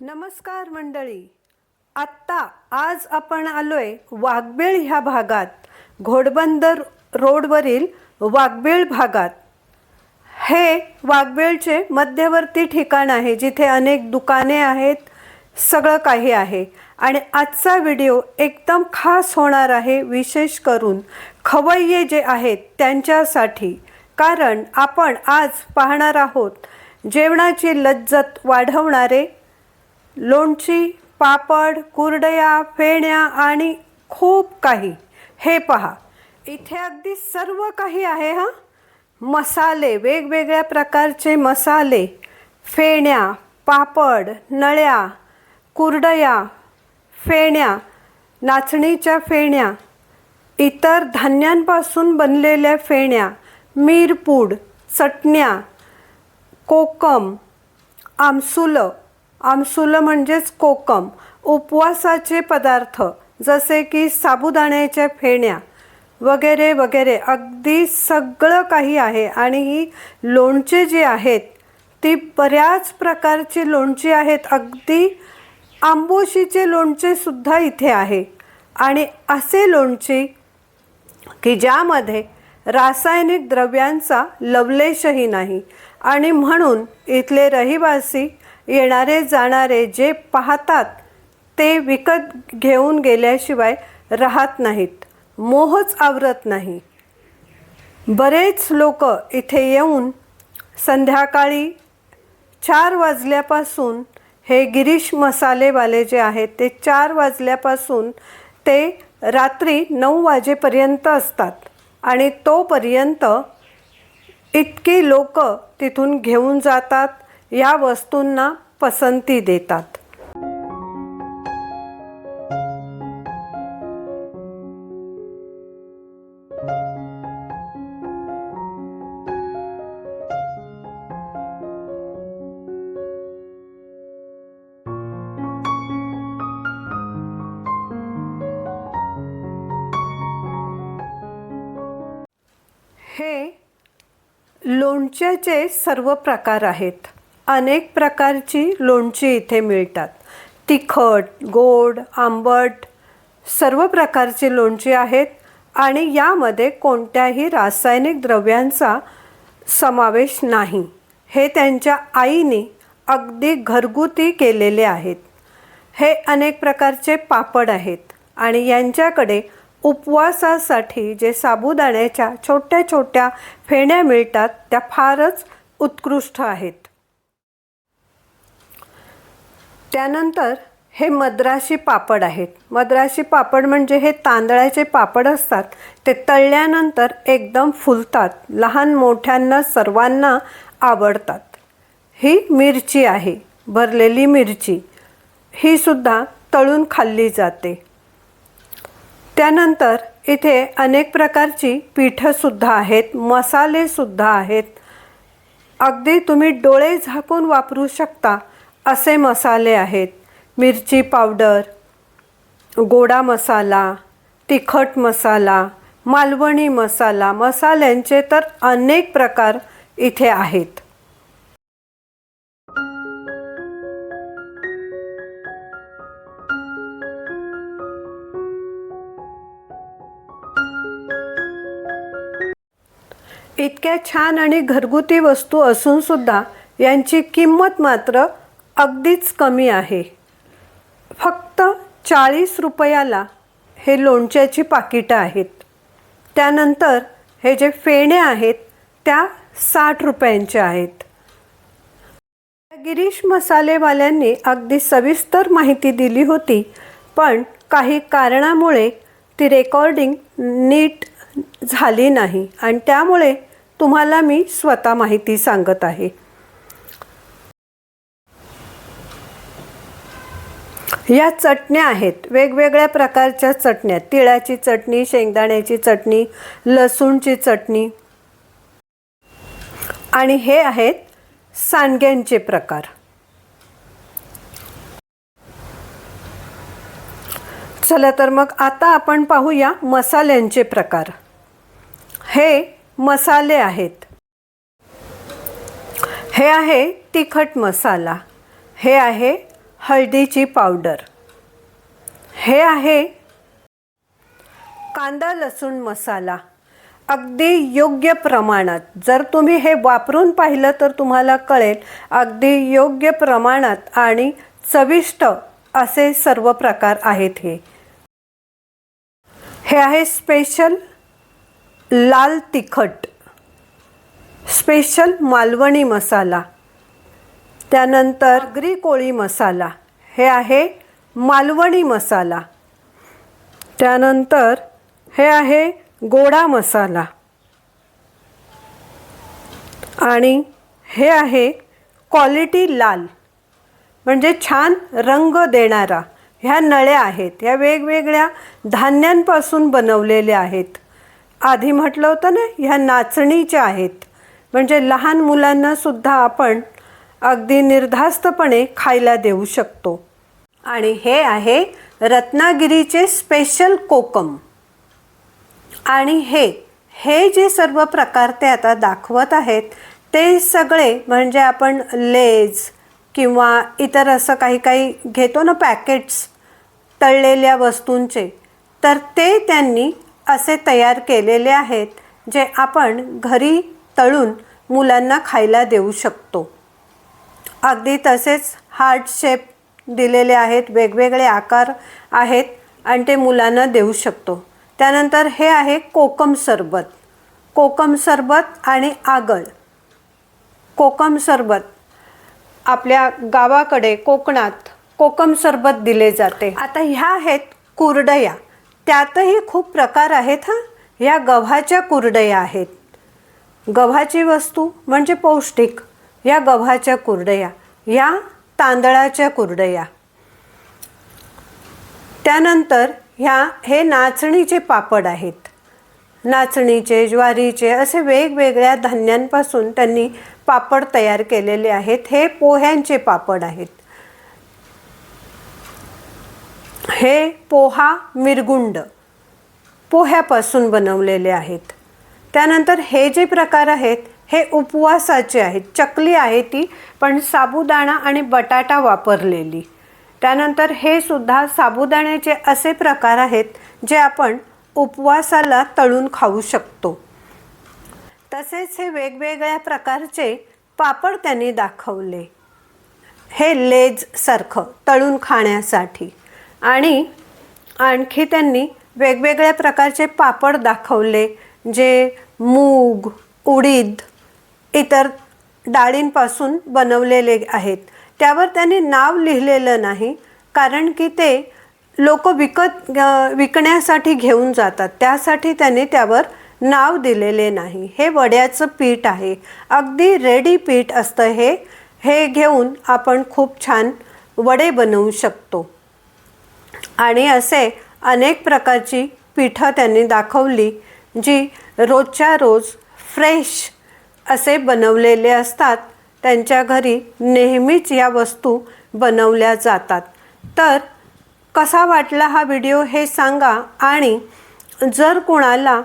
नमस्कार मंडळी. आत्ता आज आपण आलोय वाघबेळ ह्या भागात घोडबंदर रोडवरील वाघबेळ भागात. हे वाघबेळचे मध्यवर्ती ठिकाण आहे जिथे अनेक दुकाने आहेत सगळं काही आहे. आणि आजचा व्हिडिओ एकदम खास होणार आहे विशेष करून खवय्ये जे आहेत त्यांच्यासाठी. कारण आपण आज पाहणार आहोत जेवणाची लज्जत वाढवणारे लोणची पापड कुरडया फेण्या आणि खूप काही. हे पहा. इथे अगदी सर्व काही आहे हा? मसाले वेगवेगळ्या प्रकारचे मसाले. फेण्या पापड नळ्या कुरडया फेण्या नाचणीच्या फेण्या इतर धान्यांपासून बनलेल्या फेण्या मिरपूड चटण्या कोकम आमसुलं आमसुलं म्हणजेच कोकम उपवासाचे पदार्थ जसे की साबुदाण्याच्या फेण्या वगैरे वगैरे. अगदी सगळं काही आहे आणि ही लोणचे जी आहेत ती बऱ्याच प्रकारची लोणची आहेत. अगदी आंबोशीचे लोणचेसुद्धा इथे आहे. आणि असे लोणची की ज्यामध्ये रासायनिक द्रव्यांचा लवलेशही नाही. आणि म्हणून इथले रहिवासी येणारे जाणारे जे पाहतात ते विकत घेऊन गेल्याशिवाय राहत नाहीत. मोहच आवरत नाही. बरेच लोक इथे येऊन संध्याकाळी चार वाजल्यापासून हे गिरीश मसालेवाले जे आहेत ते चार वाजल्यापासून ते रात्री नऊ वाजेपर्यंत असतात आणि तोपर्यंत इतकी लोक तिथून घेऊन जातात. या वस्तूंना पसंती देतात. हे लोणच्याचे सर्व प्रकार आहेत. अनेक प्रकारची लोणची इथे मिळतात. तिखट गोड आंबट सर्व प्रकारची लोणची आहेत आणि यामध्ये कोणत्याही रासायनिक द्रव्यांचा समावेश नाही. हे त्यांच्या आईने अगदी घरगुती केलेले आहेत. हे अनेक प्रकारचे पापड आहेत आणि यांच्याकडे उपवासासाठी जे साबुदाण्याच्या छोट्या छोट्या फेण्या मिळतात त्या फारच उत्कृष्ट आहेत. त्यानंतर हे मद्राशी पापड आहेत. मद्राशी पापड म्हणजे हे तांदळाचे पापड असतात. ते तळल्यानंतर एकदम फुलतात. लहान मोठ्यांना सर्वांना आवडतात. ही मिरची आहे. भरलेली मिरची. ही सुद्धा तळून खाल्ली जाते. त्यानंतर इथे अनेक प्रकारची पीठंसुद्धा आहेत. मसालेसुद्धा आहेत. अगदी तुम्ही डोळे झाकून वापरू शकता. असे मसाले आहेत. मिरची पावडर गोडा मसाला तिखट मसाला मालवणी मसाला मसाल्यांचे तर अनेक प्रकार इथे आहेत. इतक्या छान आणि घरगुती वस्तू असूनसुद्धा यांची किंमत मात्र अगदीच कमी आहे. फक्त चाळीस रुपयाला हे लोणच्याची पाकिटं आहेत. त्यानंतर हे जे फेण्या आहेत त्या साठ रुपयांच्या आहेत. गिरीश मसालेवाल्यांनी अगदी सविस्तर माहिती दिली होती पण काही कारणामुळे ती रेकॉर्डिंग नीट झाली नाही. आणि त्यामुळे तुम्हाला मी स्वतः माहिती सांगत आहे. या चटण्या आहेत. वेगवेगळ्या प्रकारच्या चटण्या. तिळाची चटणी शेंगदाण्याची चटणी लसूणची चटणी. आणि हे आहेत सांडग्यांचे प्रकार. चला तर मग आता आपण पाहूया मसाल्यांचे प्रकार. हे मसाले आहेत. हे आहे तिखट मसाला. हे आहे हळदीची पावडर. हे आहे कांदा लसूण मसाला. अगदी योग्य प्रमाणात. जर तुम्ही हे वापरून पाहिलं तर तुम्हाला कळेल अगदी योग्य प्रमाणात आणि चविष्ट असे सर्व प्रकार आहेत हे. हे आहे स्पेशल लाल तिखट. स्पेशल मालवणी मसाला. त्यानंतर ग्रीकोळी कोळी मसाला. हे आहे मालवणी मसाला. त्यानंतर हे आहे गोडा मसाला. आणि हे आहे क्वालिटी लाल. म्हणजे छान रंग देणारा. ह्या नळ्या आहेत. ह्या वेगवेगळ्या धान्यांपासून बनवलेल्या आहेत. आधी म्हटलं होतं ना ह्या नाचणीच्या आहेत. म्हणजे लहान मुलांनासुद्धा आपण अगदी निर्धास्तपणे खायला देऊ शकतो. आणि हे आहे रत्नागिरीचे स्पेशल कोकम. आणि हे हे जे सर्व प्रकार ते आता दाखवत आहेत ते सगळे म्हणजे आपण लेज किंवा इतर असं काही काही घेतो ना पॅकेट्स तळलेल्या वस्तूंचे तर ते त्यांनी असे तयार केलेले आहेत जे आपण घरी तळून मुलांना खायला देऊ शकतो. अगदी तसेच हार्ट शेप दिलेले आहेत वेगवेगळे आकार आहेत आणि ते मुलांना देऊ शकतो. त्यानंतर हे आहे कोकम सरबत. कोकम सरबत आणि आगळ. कोकम सरबत. आपल्या गावाकडे कोकणात कोकम सरबत दिले जाते. आता ह्या आहेत कुरडया. त्यातही खूप प्रकार आहेत हां. ह्या गव्हाच्या कुरडया आहेत. गव्हाची वस्तू म्हणजे पौष्टिक. या गव्हाच्या कुरडया या तांदळाच्या कुरडया. त्यानंतर ह्या हे नाचणीचे पापड आहेत. नाचणीचे ज्वारीचे असे वेगवेगळ्या धान्यांपासून त्यांनी पापड तयार केलेले आहेत. हे पोह्यांचे पापड आहेत. हे पोहा मिरगुंड पोह्यापासून बनवलेले आहेत. त्यानंतर हे जे प्रकार आहेत हे उपवासाचे आहेत चकली आहे ती पण साबुदाणा आणि बटाटा वापरलेली. त्यानंतर हे सुद्धा साबुदाण्याचे असे प्रकार आहेत जे आपण उपवासाला तळून खाऊ शकतो. तसेच हे वेगवेगळ्या प्रकारचे पापड त्यांनी दाखवले. हे लेजसारखं तळून खाण्यासाठी. आणि आणखी त्यांनी वेगवेगळ्या प्रकारचे पापड दाखवले जे मूग उडीद इतर डाळींपासून बनवलेले आहेत. त्यावर त्यांनी नाव लिहिलेलं नाही कारण की ते लोक विकत विकण्यासाठी घेऊन जातात. त्यासाठी त्यांनी त्यावर नाव दिलेले नाही. हे वड्याचं पीठ आहे. अगदी रेडी पीठ असतं हे. हे घेऊन आपण खूप छान वडे बनवू शकतो. आणि असे अनेक प्रकारची पीठं त्यांनी दाखवली जी रोजच्या रोज फ्रेश असे बनवलेले असतात त्यांच्या घरी नेहमीच या वस्तू बनवल्या जातात. तर कसा वाटला हा व्हिडिओ हे सांगा आणि जर कोणाला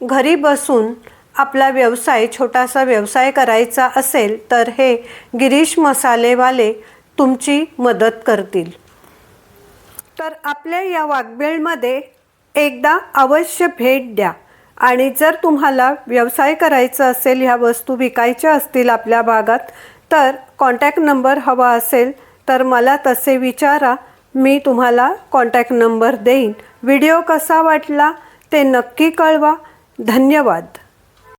घरी बसून आपला व्यवसाय छोटासा व्यवसाय करायचा असेल तर हे गिरीश मसालेवाले तुमची मदत करतील. तर आपल्या या वाघबेळमध्ये एकदा अवश्य भेट द्या. आणि जर तुम्हाला व्यवसाय करायचा असेल ह्या वस्तू विकायच्या असतील आपल्या भागात तर कॉन्टॅक्ट नंबर हवा असेल तर मला तसे विचारा. मी तुम्हाला कॉन्टॅक्ट नंबर देईन. व्हिडिओ कसा वाटला ते नक्की कळवा. धन्यवाद.